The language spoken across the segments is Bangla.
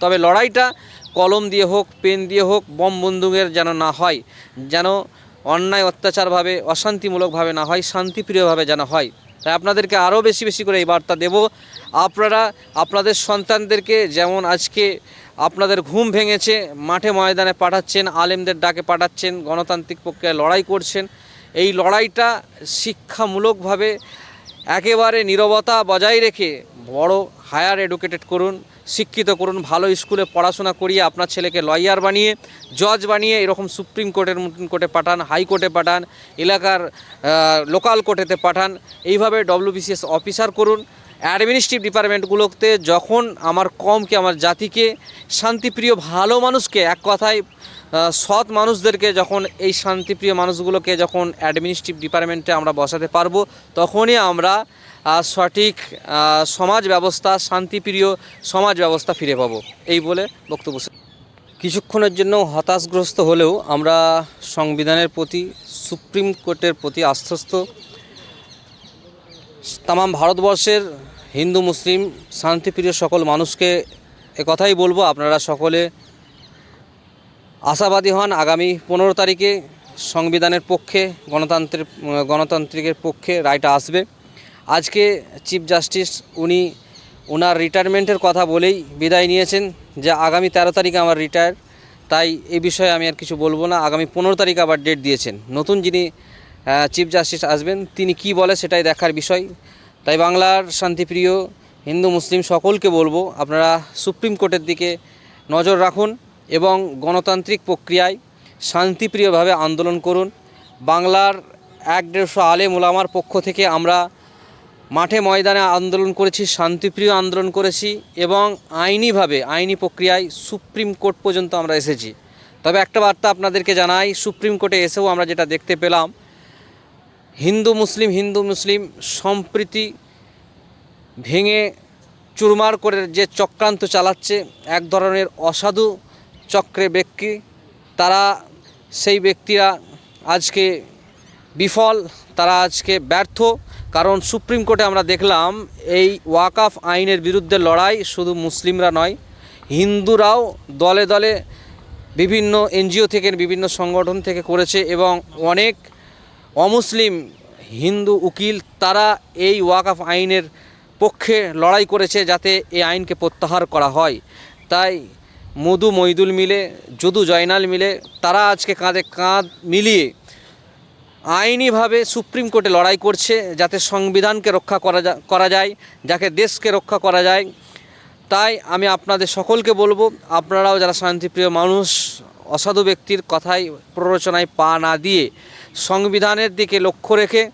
তবে লড়াইটা কলম দিয়ে হোক, পেন দিয়ে হোক, বম বন্দুকের যেন না হয়, যেন অন্যায় অত্যাচারভাবে, অশান্তিমূলকভাবে না হয়, শান্তিপ্রিয়ভাবে যেন হয়। তাই আপনাদেরকে আরও বেশি বেশি করে এই বার্তা দেব। আপনারা, আপনাদের সন্তানদেরকে যেমন আজকে আপনাদের ঘুম ভেঙেছে, মাঠে ময়দানে পাঠাচ্ছেন, আলেমদের ডাকে পাঠাচ্ছেন, গণতান্ত্রিক প্রক্রিয়ায় লড়াই করছেন, এই লড়াইটা শিক্ষামূলকভাবে একেবারে নীরবতা বজায় রেখে বড় হায়ার এডুকেটেড করুন। শিক্ষিত করুন, ভালো স্কুলে পড়াশোনা করিয়ে আপনার ছেলেকে লয়ার বানিয়ে, জজ বানিয়ে এরকম সুপ্রিম কোর্টের মতন কোর্টে পাঠান হাইকোর্টে পাঠান, এলাকার লোকাল কোর্টেতে পাঠান, এইভাবে ডব্লিউবিসিএস অফিসার করুন। অ্যাডমিনিস্ট্রেটিভ ডিপার্টমেন্টগুলোতে যখন আমার কমকে, আমার জাতিকে, শান্তিপ্রিয়, ভালো মানুষকে, এক কথায় সৎ মানুষদেরকে যখন এই শান্তিপ্রিয় মানুষগুলোকে যখন অ্যাডমিনিস্ট্রেটিভ ডিপার্টমেন্টে আমরা বসাতে পারব, তখনই আমরা সঠিক সমাজ ব্যবস্থা, শান্তিপ্রিয় সমাজ ব্যবস্থা ফিরে পাবো। এই বলে বক্তব্য কিছুক্ষণের জন্য হতাশগ্রস্ত হলেও আমরা সংবিধানের প্রতি, সুপ্রিম কোর্টের প্রতি আশ্বস্ত। তামাম ভারতবর্ষের হিন্দু, মুসলিম, শান্তিপ্রিয় সকল মানুষকে কথাই বলব, আপনারা সকলে আশাবাদী হন আগামী পনেরো তারিখে সংবিধানের পক্ষে, গণতন্ত্রের, গণতান্ত্রিকের পক্ষে রায়টা আসবে। আজকে চিফ জাস্টিস উনি ওনার রিটায়ারমেন্টের কথা বলেই বিদায় নিয়েছেন যে আগামী তেরো তারিখে আমার রিটায়ার তাই এই বিষয়ে আমি আর কিছু বলব না। আগামী পনেরো তারিখ আবার ডেট দিয়েছেন। নতুন যিনি চিফ জাস্টিস আসবেন, তিনি কি বলে সেটাই দেখার বিষয়। তাই বাংলার শান্তিপ্রিয় হিন্দু মুসলিম সকলকে বলব, আপনারা সুপ্রিম কোর্টের দিকে নজর রাখুন এবং গণতান্ত্রিক প্রক্রিয়ায় শান্তিপ্রিয়ভাবে আন্দোলন করুন। বাংলার এক দেড়শো আলেম ওলামার পক্ষ থেকে আমরা মাঠে ময়দানে আন্দোলন করেছি, শান্তিপ্রিয় আন্দোলন করেছি এবং আইনিভাবে, আইনি প্রক্রিয়ায় সুপ্রিম কোর্ট পর্যন্ত আমরা এসেছি। তবে একটা বার্তা আপনাদেরকে জানাই, সুপ্রিম কোর্টে এসেও আমরা যেটা দেখতে পেলাম, হিন্দু মুসলিম হিন্দু মুসলিম সম্প্রীতি ভেঙে চুরমার করে যে চক্রান্ত চালাচ্ছে, এক ধরনের অসাধু চক্রে ব্যক্তি, তারা সেই ব্যক্তিরা আজকে বিফল, তারা আজকে ব্যর্থ। কারণ সুপ্রিম কোর্টে আমরা দেখলাম, এই ওয়াকাফ আইনের বিরুদ্ধে লড়াই শুধু মুসলিমরা নয়, হিন্দুরাও দলে দলে বিভিন্ন এনজিও থেকে, বিভিন্ন সংগঠন থেকে করেছে এবং অনেক অমুসলিম হিন্দু উকিল, তারা এই ওয়াকাফ আইনের পক্ষে লড়াই করেছে যাতে এই আইনকে প্রত্যাহার করা হয়। তাই মধু মইদুল মিলে, যদু জয়নাল মিলে, তারা আজকে কাঁধে কাঁধ মিলিয়ে আইনিভাবে সুপ্রিম কোর্টে লড়াই করছে যাতে সংবিধানকে রক্ষা করা যা- করা যায়, যাকে দেশকে রক্ষা করা যায়। তাই আমি আপনাদের সকলকে বলব, আপনারাও যারা শান্তিপ্রিয় মানুষ, অসাধু ব্যক্তির কথাই প্ররোচনায় পা না দিয়ে সংবিধানের দিকে লক্ষ্য রেখে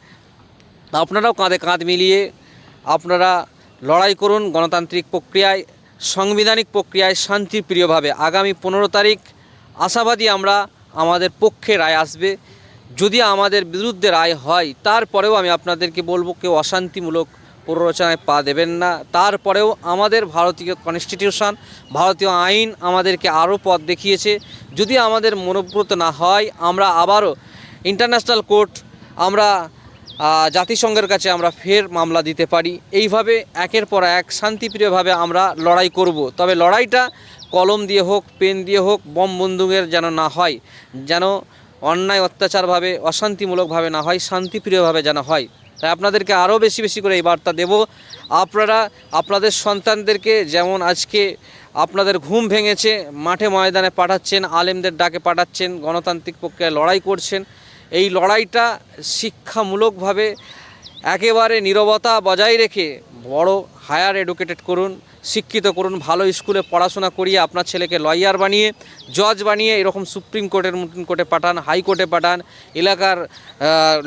আপনারাও কাঁধে কাঁধ মিলিয়ে আপনারা লড়াই করুন গণতান্ত্রিক প্রক্রিয়ায়, সাংবিধানিক প্রক্রিয়ায় শান্তিপ্রিয়ভাবে। আগামী পনেরো তারিখ আশাবাদী আমরা আমাদের পক্ষে রায় আসবে। যদি আমাদের বিরুদ্ধে রায় হয়, তারপরেও আমি আপনাদেরকে বলব, কেউ অশান্তিমূলক প্ররোচনায় পা দেবেন না। তারপরেও আমাদের ভারতীয় কনস্টিটিউশন ভারতীয় আইন আমাদেরকে আরও পথ দেখিয়েছে। যদি আমাদের মনোব্রত না হয়, আমরা আবারও ইন্টারন্যাশনাল কোর্ট আমরা জাতিসংঘের কাছে আমরা ফের মামলা দিতে পারি। এইভাবে একের পর এক শান্তিপ্রিয়ভাবে আমরা লড়াই করব। তবে লড়াইটা কলম দিয়ে হোক, পেন দিয়ে হোক, বম বন্দুকের যেন না হয়, যেন অন্যায়, অত্যাচারভাবে, অশান্তিমূলকভাবে না হয়, শান্তিপ্রিয়ভাবে যেন হয়। তাই আপনাদেরকে আরও বেশি বেশি করে এই বার্তা দেব। আপনারা, আপনাদের সন্তানদেরকে যেমন আজকে আপনাদের ঘুম ভেঙেছে, মাঠে ময়দানে পাঠাচ্ছেন, আলেমদের ডাকে পাঠাচ্ছেন, গণতান্ত্রিক পক্ষে লড়াই করছেন, এই লড়াইটা শিক্ষামূলকভাবে একেবারে নীরবতা বজায় রেখে বড় হায়ার এডুকেটেড করুন, শিক্ষিত করুন, ভালো স্কুলে পড়াশোনা করিয়ে আপনার ছেলেকে লয়ার বানিয়ে, জজ বানিয়ে এরকম সুপ্রিম কোর্টের কোর্টে পাঠান হাইকোর্টে পাঠান, এলাকার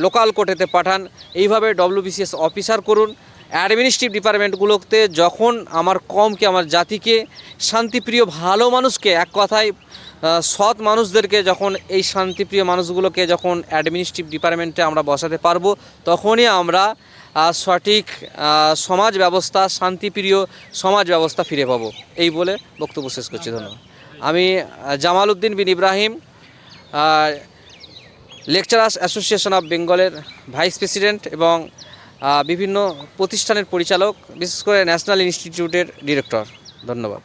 লোকাল কোর্টেতে পাঠান, এইভাবে ডব্লিউবিসিএস অফিসার করুন। অ্যাডমিনিস্ট্রেটিভ ডিপার্টমেন্টগুলোতে যখন আমার কমকে, আমার জাতিকে, শান্তিপ্রিয়, ভালো মানুষকে এক কথায় সৎ মানুষদেরকে যখন এই শান্তিপ্রিয় মানুষগুলোকে যখন অ্যাডমিনিস্ট্রেটিভ ডিপার্টমেন্টে আমরা বসাতে পারব, তখনই আমরা সঠিক সমাজ ব্যবস্থা, শান্তিপ্রিয় সমাজ ব্যবস্থা ফিরে পাবো। এই বলে বক্তব্য শেষ করছি, ধন্যবাদ। আমি Jamal Uddin Bin Ibrahim lecturers association of বেঙ্গলের ভাইস প্রেসিডেন্ট এবং বিভিন্ন প্রতিষ্ঠানের পরিচালক, বিশেষ করে ন্যাশনাল ইনস্টিটিউটের ডিরেক্টর। ধন্যবাদ।